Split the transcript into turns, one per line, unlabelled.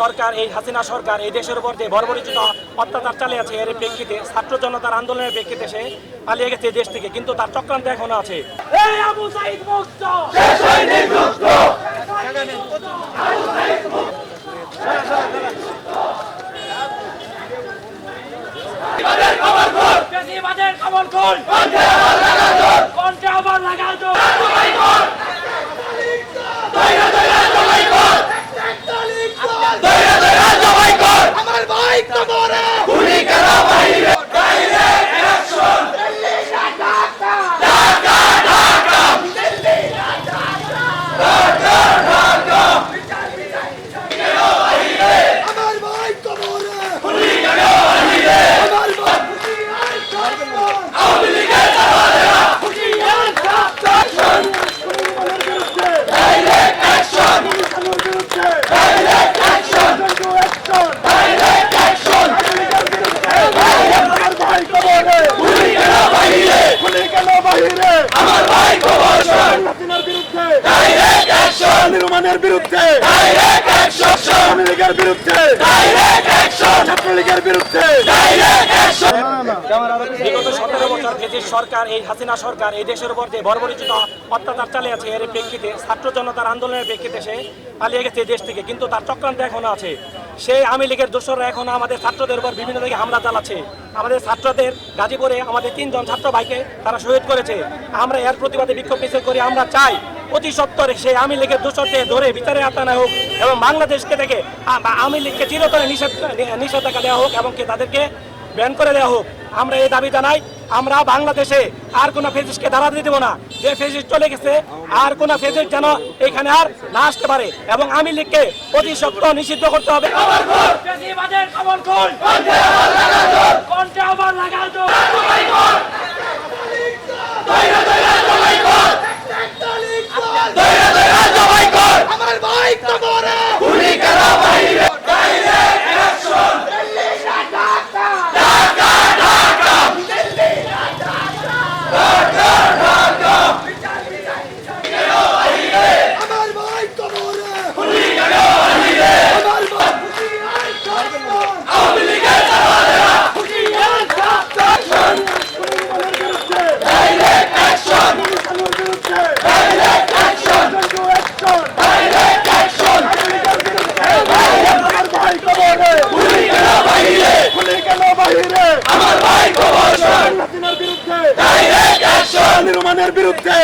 সরকার এই হাসিনা সরকার এই দেশের উপর যে বর্বরিচিত অত্যাচার চালিয়েছে এর প্রেক্ষিতে ছাত্র জনতার আন্দোলনের প্রেক্ষিতে সে পালিয়ে গেছে দেশ থেকে কিন্তু তার চক্রান্ত এখনও আছে। এই আবু সাইদ মুক্ত বেশিবাদের খবর কোন কোনটা আবার লাগাও তো
আমার ভাই কবরে আমার ভাই কবরে আমার ভাই আমার ভাই বিরুদ্ধে নির্মাণের বিরুদ্ধে। আওয়ামী লীগের বিরুদ্ধে। ছাত্রলীগের বিরুদ্ধে।
বিগত সতেরো বছর ব্রিটিশ সরকার এই হাসিনা সরকার এই দেশের উপর যে বর্বরিচিত অত্যাচার চালিয়েছে এর প্রেক্ষিতে ছাত্র জনতার আন্দোলনের প্রেক্ষিতে সে পালিয়ে গেছে দেশ থেকে কিন্তু তার চক্রান্ত এখনও আছে। সেই আওয়ামী লীগের দোসররা এখনও আমাদের ছাত্রদের উপর বিভিন্ন দিকে হামলা চালাচ্ছে। আমাদের ছাত্রদের গাজীপুরে আমাদের তিনজন ছাত্র ভাইকে তারা শহীদ করেছে। আমরা এর প্রতিবাদে বিক্ষোভ মিছিল করি আমরা চাই অতি সত্তরে সেই আওয়ামী লীগের দোষরদের ধরে ভিতরে আতানো হোক এবং বাংলাদেশকে থেকে আওয়ামী লীগকে চিরতরে নিষেধ নিষেধাজ্ঞা দেওয়া হোক এবং কি তাদেরকে ব্যান করে দেওয়া হোক। আমরা এই দাবি জানাই, আমরা বাংলাদেশে আর কোনো ফেসিসকে দাঁড়াতে দেবো না। যে ফেসিস চলে গেছে, আর কোনো ফেসিস যেন এখানে আর না আসতে পারে। এবং আমি লীগকে অতি শক্ত নিষিদ্ধ করতে হবে। বাহিরে। আমার ভাই নির্মাণের বিরুদ্ধে।